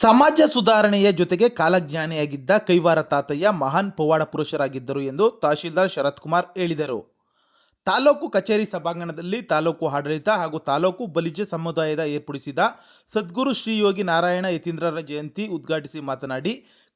ಸಮಾಜ ಸುಧಾರಣೆಯ ಜೊತೆಗೆ ಕಾಲಜ್ಞಾನಿಯಾಗಿದ್ದ ಕೈವಾರ ತಾತಯ್ಯ ಮಹಾನ್ ಪವಾಡ ಪುರುಷರಾಗಿದ್ದರು ಎಂದು ತಹಶೀಲ್ದಾರ್ ಶರತ್ ಕುಮಾರ್ ಹೇಳಿದರು. ತಾಲೂಕು ಕಚೇರಿ ಸಭಾಂಗಣದಲ್ಲಿ ತಾಲೂಕು ಆಡಳಿತ ಹಾಗೂ ತಾಲೂಕು ಬಲಿಜ ಸಮುದಾಯದ ಏರ್ಪಡಿಸಿದ ಸದ್ಗುರು ಶ್ರೀ ಯೋಗಿ ನಾರಾಯಣ ಯತೀಂದ್ರರ ಜಯಂತಿ ಉದ್ಘಾಟಿಸಿ ಮಾತನಾಡಿ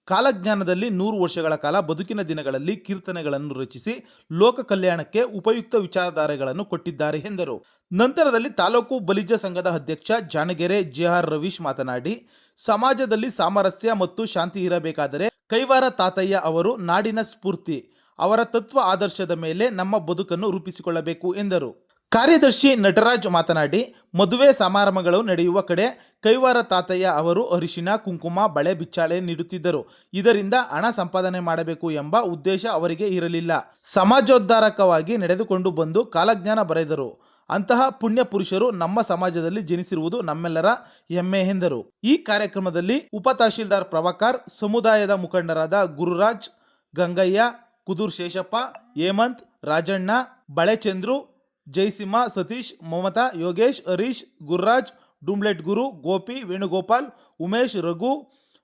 ಕಾಲಜ್ಞಾನದಲ್ಲಿ ನೂರು ವರ್ಷಗಳ ಕಾಲ ಬದುಕಿನ ದಿನಗಳಲ್ಲಿ ಕೀರ್ತನೆಗಳನ್ನು ರಚಿಸಿ ಲೋಕ ಕಲ್ಯಾಣಕ್ಕೆ ಉಪಯುಕ್ತ ವಿಚಾರಧಾರೆಗಳನ್ನು ಕೊಟ್ಟಿದ್ದಾರೆ ಎಂದರು. ನಂತರದಲ್ಲಿ ತಾಲೂಕು ಬಲಿಜ ಸಂಘದ ಅಧ್ಯಕ್ಷ ಜಾಣಗೆರೆ ಜೆಆರ್ ರವೀಶ್ ಮಾತನಾಡಿ, ಸಮಾಜದಲ್ಲಿ ಸಾಮರಸ್ಯ ಮತ್ತು ಶಾಂತಿ ಇರಬೇಕಾದರೆ ಕೈವಾರ ತಾತಯ್ಯ ಅವರು ನಾಡಿನ ಸ್ಫೂರ್ತಿ, ಅವರ ತತ್ವ ಆದರ್ಶದ ಮೇಲೆ ನಮ್ಮ ಬದುಕನ್ನು ರೂಪಿಸಿಕೊಳ್ಳಬೇಕು ಎಂದರು. ಕಾರ್ಯದರ್ಶಿ ನಟರಾಜ್ ಮಾತನಾಡಿ, ಮದುವೆ ಸಮಾರಂಭಗಳು ನಡೆಯುವ ಕಡೆ ಕೈವಾರ ತಾತಯ್ಯ ಅವರು ಅರಿಶಿನ, ಕುಂಕುಮ, ಬಳೆ ಬಿಚ್ಚಾಳೆ ನೀಡುತ್ತಿದ್ದರು. ಇದರಿಂದ ಹಣ ಸಂಪಾದನೆ ಮಾಡಬೇಕು ಎಂಬ ಉದ್ದೇಶ ಅವರಿಗೆ ಇರಲಿಲ್ಲ. ಸಮಾಜೋದ್ಧಾರಕವಾಗಿ ನಡೆದುಕೊಂಡು ಬಂದು ಕಾಲಜ್ಞಾನ ಬರೆದರು. ಅಂತಹ ಪುಣ್ಯ ಪುರುಷರು ನಮ್ಮ ಸಮಾಜದಲ್ಲಿ ಜನಿಸಿರುವುದು ನಮ್ಮೆಲ್ಲರ ಹೆಮ್ಮೆ ಎಂದರು. ಈ ಕಾರ್ಯಕ್ರಮದಲ್ಲಿ ಉಪ ತಹಶೀಲ್ದಾರ್ ಪ್ರಭಾಕರ್, ಸಮುದಾಯದ ಮುಖಂಡರಾದ ಗುರುರಾಜ್, ಗಂಗಯ್ಯ, ಕುದೂರ್ ಶೇಷಪ್ಪ, ಹೇಮಂತ್, ರಾಜಣ್ಣ, ಬಳೆಚಂದ್ರು ಜಯಸಿಂಹ ಸತೀಶ್, ಮಮತಾ, ಯೋಗೇಶ್, ಹರೀಶ್, ಗುರುರಾಜ್, ಡುಂಬ್ಲೆಟ್ ಗುರು, ಗೋಪಿ, ವೇಣುಗೋಪಾಲ್, ಉಮೇಶ್, ರಘು,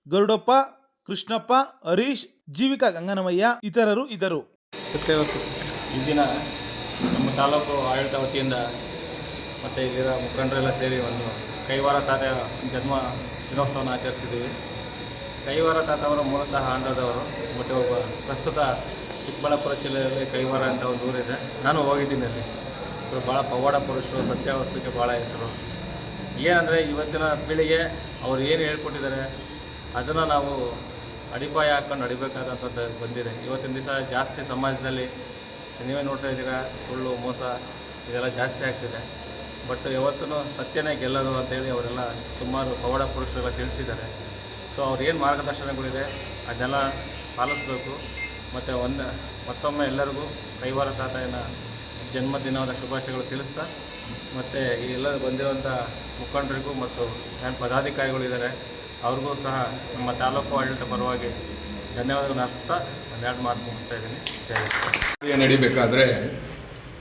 ಗರುಡಪ್ಪ, ಕೃಷ್ಣಪ್ಪ, ಹರೀಶ್, ಜೀವಿಕಾ ಗಂಗನಮಯ್ಯ ಇತರರು ಇದ್ದರು. ಈ ದಿನ ನಮ್ಮ ತಾಲೂಕು ಆಡಳಿತ ವತಿಯಿಂದ ಮತ್ತು ಇಲ್ಲಿರೋ ಮುಖಂಡರೆಲ್ಲ ಸೇರಿ ಒಂದು ಕೈವಾರ ತಾತ ಜನ್ಮ ದಿನೋತ್ಸವವನ್ನು ಆಚರಿಸಿದ್ದೀವಿ. ಕೈವಾರ ತಾತ ಅವರು ಮೂಲತಃ ಆಂಧ್ರದವರು, ಮತ್ತು ಒಬ್ಬ ಪ್ರಸ್ತುತ ಚಿಕ್ಕಬಳ್ಳಾಪುರ ಜಿಲ್ಲೆಯಲ್ಲಿ ಕೈವಾರ ಅಂತ ಒಂದು ಊರಿದೆ. ನಾನು ಹೋಗಿದ್ದೀನಿ ಅಲ್ಲಿ. ಇವರು ಭಾಳ ಪವಾಡ ಪುರುಷರು ಸತ್ಯಾವಸ್ತುಕ್ಕೆ ಭಾಳ ಹೆಸರು. ಏನಂದರೆ ಇವತ್ತಿನ ಪೀಳಿಗೆ ಅವ್ರು ಏನು ಹೇಳ್ಕೊಟ್ಟಿದ್ದಾರೆ, ಅದನ್ನು ನಾವು ಅಡಿಪಾಯ ಹಾಕ್ಕೊಂಡು ನಡಿಬೇಕಾದಂಥದ್ದು ಬಂದಿದೆ. ಇವತ್ತಿನ ದಿವಸ ಜಾಸ್ತಿ ಸಮಾಜದಲ್ಲಿ ನೀವೇ ನೋಡ್ತಾ ಇದ್ದೀರಾ, ಸುಳ್ಳು, ಮೋಸ, ಇದೆಲ್ಲ ಜಾಸ್ತಿ ಆಗ್ತಿದೆ. ಬಟ್ ಯಾವತ್ತೂ ಸತ್ಯನೇ ಗೆಲ್ಲೋದು ಅಂತೇಳಿ ಅವರೆಲ್ಲ ಸುಮಾರು ಪವಾಡ ಪುರುಷರೆಲ್ಲ ತಿಳಿಸಿದ್ದಾರೆ. ಸೊ ಅವ್ರೇನು ಮಾರ್ಗದರ್ಶನಗಳಿದೆ ಅದನ್ನೆಲ್ಲ ಪಾಲಿಸ್ಬೇಕು. ಮತ್ತು ಒಂದು ಮತ್ತೊಮ್ಮೆ ಎಲ್ಲರಿಗೂ ಕೈವಾರ ತಾತನ ಜನ್ಮದಿನದ ಶುಭಾಶಯಗಳು ತಿಳಿಸ್ತಾ, ಮತ್ತು ಈ ಎಲ್ಲ ಬಂದಿರುವಂಥ ಮುಖಂಡರಿಗೂ ಮತ್ತು ಪದಾಧಿಕಾರಿಗಳು ಇದ್ದಾರೆ, ಅವ್ರಿಗೂ ಸಹ ನಮ್ಮ ತಾಲೂಕು ಆಡಳಿತ ಪರವಾಗಿ ಧನ್ಯವಾದಗಳನ್ನು ಅರ್ಪಿಸ್ತಾ ಒಂದೆರಡು ಮಾತು ಮುಗಿಸ್ತಾ ಇದ್ದೀನಿ. ಜಯ ನಡಿಬೇಕಾದ್ರೆ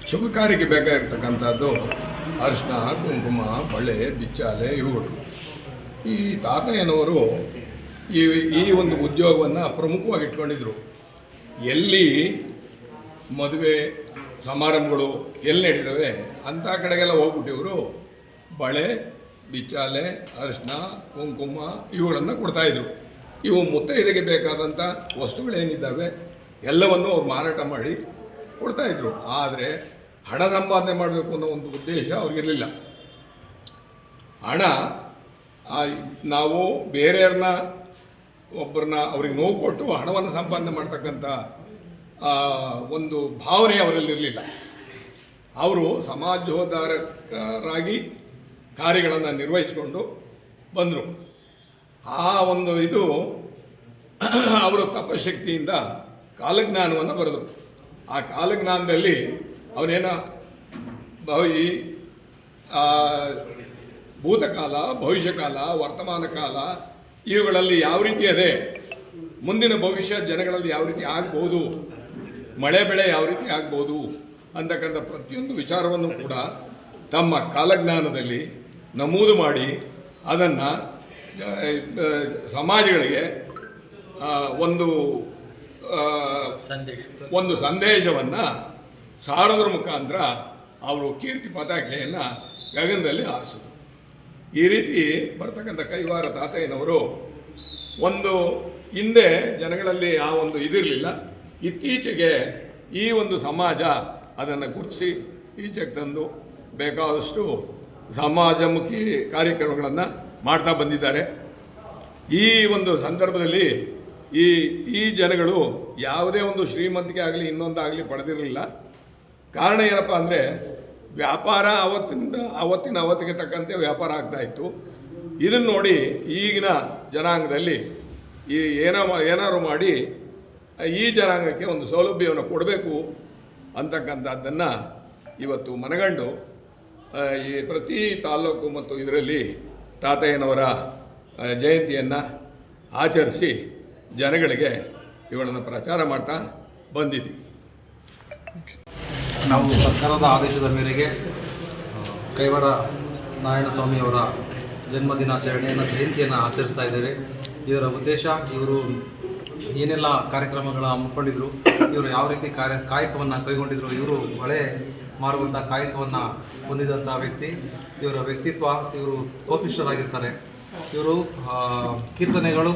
ಶುಭ ಕಾರ್ಯಕ್ಕೆ ಬೇಕಾಗಿರ್ತಕ್ಕಂಥದ್ದು ಅರಿಶಿನ ಕುಂಕುಮ, ಬಳೆ, ಬಿಚ್ಚಾಲೆ ಇವುಗಳು. ಈ ತಾತಯ್ಯನವರು ಈ ಈ ಒಂದು ಉದ್ಯೋಗವನ್ನು ಪ್ರಮುಖವಾಗಿ ಇಟ್ಕೊಂಡಿದ್ರು. ಎಲ್ಲಿ ಮದುವೆ ಸಮಾರಂಭಗಳು ಎಲ್ಲಿ ನಡೀತವೆ ಅಂಥ ಕಡೆಗೆಲ್ಲ ಹೋಗ್ಬಿಟ್ಟಿವರು ಬಳೆ, ಬಿಚ್ಚಾಲೆ ಅರಿಶಿನ ಕುಂಕುಮ ಇವುಗಳನ್ನು ಕೊಡ್ತಾಯಿದ್ರು ಇವು ಮುತ್ತೈದೆಗೆ ಬೇಕಾದಂಥ ವಸ್ತುಗಳೇನಿದ್ದಾವೆ ಎಲ್ಲವನ್ನು ಅವ್ರು ಮಾರಾಟ ಮಾಡಿ ಕೊಡ್ತಾಯಿದ್ರು ಆದರೆ ಹಣ ಸಂಪಾದನೆ ಮಾಡಬೇಕು ಅನ್ನೋ ಒಂದು ಉದ್ದೇಶ ಅವ್ರಿಗಿರಲಿಲ್ಲ ಹಣ ನಾವು ಬೇರೆಯವ್ರನ್ನ, ಒಬ್ಬರನ್ನ ಅವ್ರಿಗೆ ನೋವು ಕೊಟ್ಟು ಹಣವನ್ನು ಸಂಪಾದನೆ ಮಾಡ್ತಕ್ಕಂಥ ಒಂದು ಭಾವನೆ ಅವರಲ್ಲಿರಲಿಲ್ಲ ಅವರು ಸಮಾಜೋದ್ಧಾರಕರಾಗಿ ಕಾರ್ಯಗಳನ್ನು ನಿರ್ವಹಿಸಿಕೊಂಡು ಬಂದರು. ಆ ಒಂದು ಇದು ಅವರು ತಪಶಕ್ತಿಯಿಂದ ಕಾಲಜ್ಞಾನವನ್ನು ಬರೆದರು. ಆ ಕಾಲಜ್ಞಾನದಲ್ಲಿ ಅವನೇನ ಈ ಭೂತಕಾಲ, ಭವಿಷ್ಯಕಾಲ, ವರ್ತಮಾನ ಕಾಲ ಇವುಗಳಲ್ಲಿ ಯಾವ ರೀತಿ ಅದೇ? ಮುಂದಿನ ಭವಿಷ್ಯ ಜನಗಳಲ್ಲಿ ಯಾವ ರೀತಿ ಆಗ್ಬೋದು? ಮಳೆ ಬೆಳೆ ಯಾವ ರೀತಿ ಆಗ್ಬೋದು ಅಂತಕ್ಕಂಥ ಪ್ರತಿಯೊಂದು ವಿಚಾರವನ್ನು ಕೂಡ ತಮ್ಮ ಕಾಲಜ್ಞಾನದಲ್ಲಿ ನಮೂದು ಮಾಡಿ ಅದನ್ನು ಸಮಾಜಗಳಿಗೆ ಒಂದು ಸಂದೇಶ. ಒಂದು ಸಂದೇಶವನ್ನು ಸಾರೋದ್ರ ಮುಖಾಂತರ ಅವರು ಕೀರ್ತಿ ಪತಾಕೆಯನ್ನು ಗಗನದಲ್ಲಿ ಆರಿಸಿದರು ಈ ರೀತಿ ಬರ್ತಕ್ಕಂಥ ಕೈವಾರ ತಾತಯ್ಯನವರು ಒಂದು ಹಿಂದೆ ಜನಗಳಲ್ಲಿ ಆ ಒಂದು ಇದಿರಲಿಲ್ಲ. ಇತ್ತೀಚೆಗೆ ಈ ಒಂದು ಸಮಾಜ ಅದನ್ನು ಗುರುತಿಸಿ ಈಚೆಗೆ ತಂದು ಬೇಕಾದಷ್ಟು ಸಮಾಜಮುಖಿ ಕಾರ್ಯಕ್ರಮಗಳನ್ನು ಮಾಡ್ತಾ ಬಂದಿದ್ದಾರೆ. ಈ ಒಂದು ಸಂದರ್ಭದಲ್ಲಿ ಈ ಈ ಜನಗಳು ಯಾವುದೇ ಒಂದು ಶ್ರೀಮಂತಿಕೆ ಆಗಲಿ ಇನ್ನೊಂದಾಗಲಿ ಪಡೆದಿರಲಿಲ್ಲ. ಕಾರಣ ಏನಪ್ಪ ಅಂದರೆ ವ್ಯಾಪಾರ ಅವತ್ತಿಂದ, ಅವತ್ತಿನ ಅವತ್ತಿಗೆ ತಕ್ಕಂತೆ ವ್ಯಾಪಾರ ಆಗ್ತಾ ಇತ್ತು. ಇದನ್ನು ನೋಡಿ ಈಗಿನ ಜನಾಂಗದಲ್ಲಿ ಈ ಏನೋ, ಏನಾದ್ರು ಮಾಡಿ ಈ ಜನಾಂಗಕ್ಕೆ ಒಂದು ಸೌಲಭ್ಯವನ್ನು ಕೊಡಬೇಕು ಅಂತಕ್ಕಂಥದ್ದನ್ನು ಇವತ್ತು ಮನಗಂಡು ಈ ಪ್ರತಿ ತಾಲ್ಲೂಕು ಮತ್ತು ಇದರಲ್ಲಿ ತಾತಯ್ಯನವರ ಜಯಂತಿಯನ್ನು ಆಚರಿಸಿ ಜನಗಳಿಗೆ ಇವುಗಳನ್ನು ಪ್ರಚಾರ ಮಾಡ್ತಾ ಬಂದಿದ್ದೀವಿ. ನಾವು ಸರ್ಕಾರದ ಆದೇಶದ ಮೇರೆಗೆ ಕೈವರ ನಾರಾಯಣಸ್ವಾಮಿಯವರ ಜನ್ಮದಿನಾಚರಣೆಯನ್ನು, ಜಯಂತಿಯನ್ನು ಆಚರಿಸ್ತಾ ಇದ್ದೇವೆ. ಇದರ ಉದ್ದೇಶ ಇವರು ಏನೆಲ್ಲ ಕಾರ್ಯಕ್ರಮಗಳ ಹಮ್ಮಿಕೊಂಡಿದ್ರು ಇವರು ಯಾವ ರೀತಿ ಕಾರ್ಯ, ಕಾಯಕವನ್ನು ಕೈಗೊಂಡಿದ್ರು, ಇವರು ಬಳೆ ಮಾರುವಂಥ ಕಾಯಕವನ್ನು ಹೊಂದಿದಂಥ ವ್ಯಕ್ತಿ, ಇವರ ವ್ಯಕ್ತಿತ್ವ, ಇವರು ಕೋಪಿಷ್ಠರಾಗಿರ್ತಾರೆ ಇವರು ಕೀರ್ತನೆಗಳು,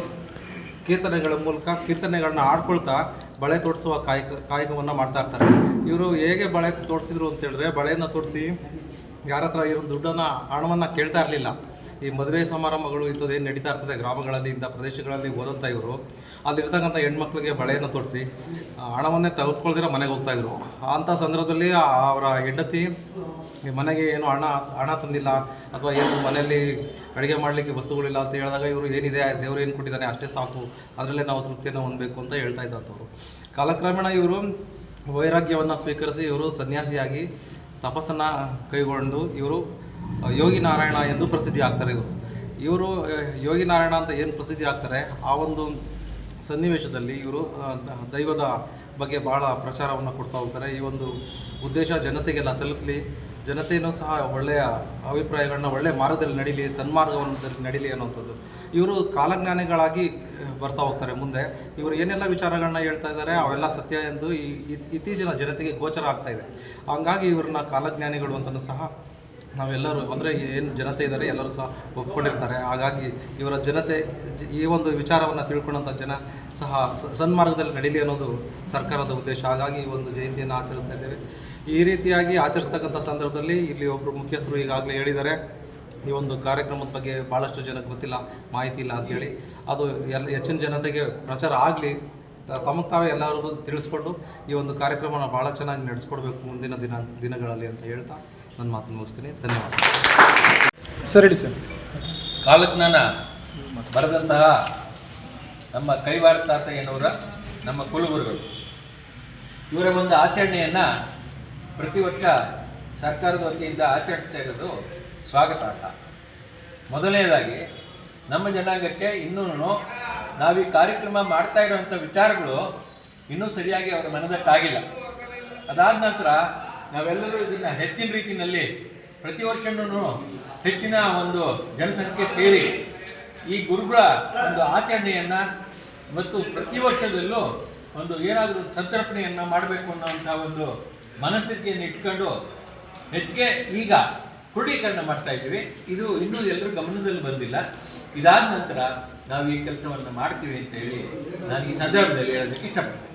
ಕೀರ್ತನೆಗಳ ಮೂಲಕ ಕೀರ್ತನೆಗಳನ್ನ ಆಡ್ಕೊಳ್ತಾ ಬಳೆ ತೋಡಿಸುವ ಕಾಯಕ, ಕಾಯಕವನ್ನು ಮಾಡ್ತಾ ಇರ್ತಾರೆ. ಇವರು ಹೇಗೆ ಬಳೆ ತೋಡಿಸಿದ್ರು ಅಂತ ಹೇಳಿದ್ರೆ, ಬಳೆಯನ್ನು ತೋಡಿಸಿ ಯಾರ ಹತ್ರ ಇರೋ ದುಡ್ಡನ್ನು, ಹಣವನ್ನು ಕೇಳ್ತಾ ಇರಲಿಲ್ಲ. ಈ ಮದುವೆ ಸಮಾರಂಭಗಳು ಇಂಥದ್ದು ಏನು ನಡೀತಾ ಇರ್ತದೆ, ಗ್ರಾಮಗಳಲ್ಲಿ ಇಂಥ ಪ್ರದೇಶಗಳಲ್ಲಿ ಹೋದಂಥ ಇವರು ಅಲ್ಲಿರ್ತಕ್ಕಂಥ ಹೆಣ್ಮಕ್ಳಿಗೆ ಬಳೆಯನ್ನು ತೋರಿಸಿ ಹಣವನ್ನೇ ತೆಗೆದುಕೊಳ್ದಿರೋ ಮನೆಗೆ ಹೋಗ್ತಾಯಿದ್ರು ಅಂಥ ಸಂದರ್ಭದಲ್ಲಿ ಅವರ ಹೆಂಡತಿ ಮನೆಗೆ ಏನು ಹಣ ಹಣ ತಂದಿಲ್ಲ ಅಥವಾ ಏನು ಮನೆಯಲ್ಲಿ ಅಡುಗೆ ಮಾಡಲಿಕ್ಕೆ ವಸ್ತುಗಳಿಲ್ಲ ಅಂತ ಹೇಳಿದಾಗ ಇವರು, ಏನಿದೆ, ದೇವರು ಏನು ಕೊಟ್ಟಿದ್ದಾನೆ, ಅಷ್ಟೇ ಸಾಕು, ಅದರಲ್ಲೇ ನಾವು ತೃಪ್ತಿಯನ್ನು ಹೊಂದಬೇಕು ಅಂತ ಹೇಳ್ತಾ ಇದ್ದಂಥವ್ರು ಕಾಲಕ್ರಮೇಣ ಇವರು ವೈರಾಗ್ಯವನ್ನು ಸ್ವೀಕರಿಸಿ ಇವರು ಸನ್ಯಾಸಿಯಾಗಿ ತಪಸ್ಸನ್ನು ಕೈಗೊಂಡು ಇವರು ಯೋಗಿ ನಾರಾಯಣ ಎಂದು ಪ್ರಸಿದ್ಧಿ ಆಗ್ತಾರೆ ಇವರು ಇವರು ಯೋಗಿ ನಾರಾಯಣ ಅಂತ ಏನು ಪ್ರಸಿದ್ಧಿ ಆಗ್ತಾರೆ ಆ ಒಂದು ಸನ್ನಿವೇಶದಲ್ಲಿ ಇವರು ದೈವದ ಬಗ್ಗೆ ಭಾಳ ಪ್ರಚಾರವನ್ನು ಕೊಡ್ತಾ ಹೋಗ್ತಾರೆ. ಈ ಒಂದು ಉದ್ದೇಶ ಜನತೆಗೆಲ್ಲ ತಲುಪಲಿ ಜನತೆಯೂ ಸಹ ಒಳ್ಳೆಯ ಅಭಿಪ್ರಾಯಗಳನ್ನ ಒಳ್ಳೆಯ ಮಾರ್ಗದಲ್ಲಿ ನಡೀಲಿ, ಸನ್ಮಾರ್ಗವನ್ನು ನಡೀಲಿ ಅನ್ನೋಂಥದ್ದು ಇವರು ಕಾಲಜ್ಞಾನಿಗಳಾಗಿ ಬರ್ತಾ ಹೋಗ್ತಾರೆ ಮುಂದೆ. ಇವರು ಏನೆಲ್ಲ ವಿಚಾರಗಳನ್ನ ಹೇಳ್ತಾ ಇದ್ದಾರೆ, ಅವೆಲ್ಲ ಸತ್ಯ ಎಂದು ಈ, ಇತ್ತೀಚಿನ ಜನತೆಗೆ ಗೋಚರ ಆಗ್ತಾ ಇದೆ. ಹಂಗಾಗಿ ಇವ್ರನ್ನ ಕಾಲಜ್ಞಾನಿಗಳು ಅಂತಲೂ ಸಹ ನಾವೆಲ್ಲರೂ ಅಂದರೆ ಏನು ಜನತೆ ಇದ್ದಾರೆ ಎಲ್ಲರೂ ಸಹ ಒಪ್ಕೊಂಡಿರ್ತಾರೆ. ಹಾಗಾಗಿ ಇವರ ಜನತೆ ಈ ಒಂದು ವಿಚಾರವನ್ನು ತಿಳ್ಕೊಂಡಂಥ ಜನ ಸಹ ಸನ್ಮಾರ್ಗದಲ್ಲಿ ನಡೀಲಿ ಅನ್ನೋದು ಸರ್ಕಾರದ ಉದ್ದೇಶ. ಹಾಗಾಗಿ ಈ ಒಂದು ಜಯಂತಿಯನ್ನು ಆಚರಿಸ್ತಾ ಇದ್ದೇವೆ. ಈ ರೀತಿಯಾಗಿ ಆಚರಿಸ್ತಕ್ಕಂಥ ಸಂದರ್ಭದಲ್ಲಿ ಇಲ್ಲಿ ಒಬ್ಬರು ಮುಖ್ಯಸ್ಥರು ಈಗಾಗಲೇ ಹೇಳಿದ್ದಾರೆ. ಈ ಒಂದು ಕಾರ್ಯಕ್ರಮದ ಬಗ್ಗೆ ಭಾಳಷ್ಟು ಜನಕ್ಕೆ ಗೊತ್ತಿಲ್ಲ, ಮಾಹಿತಿ ಇಲ್ಲ ಅಂತೇಳಿ ಅದು ಎಲ್ಲ ಹೆಚ್ಚಿನ ಜನತೆಗೆ ಪ್ರಚಾರ ಆಗಲಿ ತಮಗೆ ತಾವೇ ಎಲ್ಲರಿಗೂ ತಿಳಿಸ್ಕೊಂಡು ಈ ಒಂದು ಕಾರ್ಯಕ್ರಮನ ಭಾಳ ಚೆನ್ನಾಗಿ ನಡೆಸ್ಕೊಡ್ಬೇಕು ಮುಂದಿನ ದಿನ ದಿನಗಳಲ್ಲಿ ಅಂತ ಹೇಳ್ತಾ ನನ್ನ ಮಾತನ್ನು ಮುಗಿಸ್ತೀನಿ. ಧನ್ಯವಾದ. ಸರ್ ಹೇಳಿ ಸರ್. ಕಾಲಜ್ಞಾನ ಬರೆದಂತಹ ನಮ್ಮ ಕೈವಾರ ತಾತಯ್ಯನವರ ನಮ್ಮ ಕುಲಗುರುಗಳು. ಇವರ ಒಂದು ಆಚರಣೆಯನ್ನು ಪ್ರತಿ ವರ್ಷ ಸರ್ಕಾರದ ವತಿಯಿಂದ ಆಚರಿಸ್ತಾ ಇರೋದು ಸ್ವಾಗತಾರ್ಹ. ಮೊದಲನೇದಾಗಿ ನಮ್ಮ ಜನಾಂಗಕ್ಕೆ ಇನ್ನೂ ನಾವು ಈ ಕಾರ್ಯಕ್ರಮ ಮಾಡ್ತಾ ಇರುವಂಥ ವಿಚಾರಗಳು ಇನ್ನೂ ಸರಿಯಾಗಿ ಅವರ ಮನದಟ್ಟಾಗಿಲ್ಲ. ಅದಾದ ನಂತರ ನಾವೆಲ್ಲರೂ ಇದನ್ನು ಹೆಚ್ಚಿನ ರೀತಿಯಲ್ಲಿ ಪ್ರತಿ ವರ್ಷನೂ ಹೆಚ್ಚಿನ ಒಂದು ಜನಸಂಖ್ಯೆ ಸೇರಿ ಈ ಗುರುಗಳ ಒಂದು ಆಚರಣೆಯನ್ನು ಮತ್ತು ಪ್ರತಿ ವರ್ಷದಲ್ಲೂ ಒಂದು ಏನಾದರೂ ಸಂತರ್ಪಣೆಯನ್ನು ಮಾಡಬೇಕು ಅನ್ನೋವಂಥ ಒಂದು ಮನಸ್ಥಿತಿಯನ್ನು ಇಟ್ಕೊಂಡು ಹೆಚ್ಚಿಗೆ ಈಗ ಕ್ರೋಢೀಕರಣ ಮಾಡ್ತಾ ಇದ್ದೀವಿ. ಇದು ಇನ್ನೂ ಎಲ್ಲರೂ ಗಮನದಲ್ಲಿ ಬಂದಿಲ್ಲ. ಇದಾದ ನಂತರ ನಾವು ಈ ಕೆಲಸವನ್ನು ಮಾಡ್ತೀವಿ ಅಂತ ಹೇಳಿ ನಾನು ಈ ಸಂದರ್ಭದಲ್ಲಿ ಹೇಳೋದಕ್ಕೆ ಇಷ್ಟಪಡ್ತೀನಿ.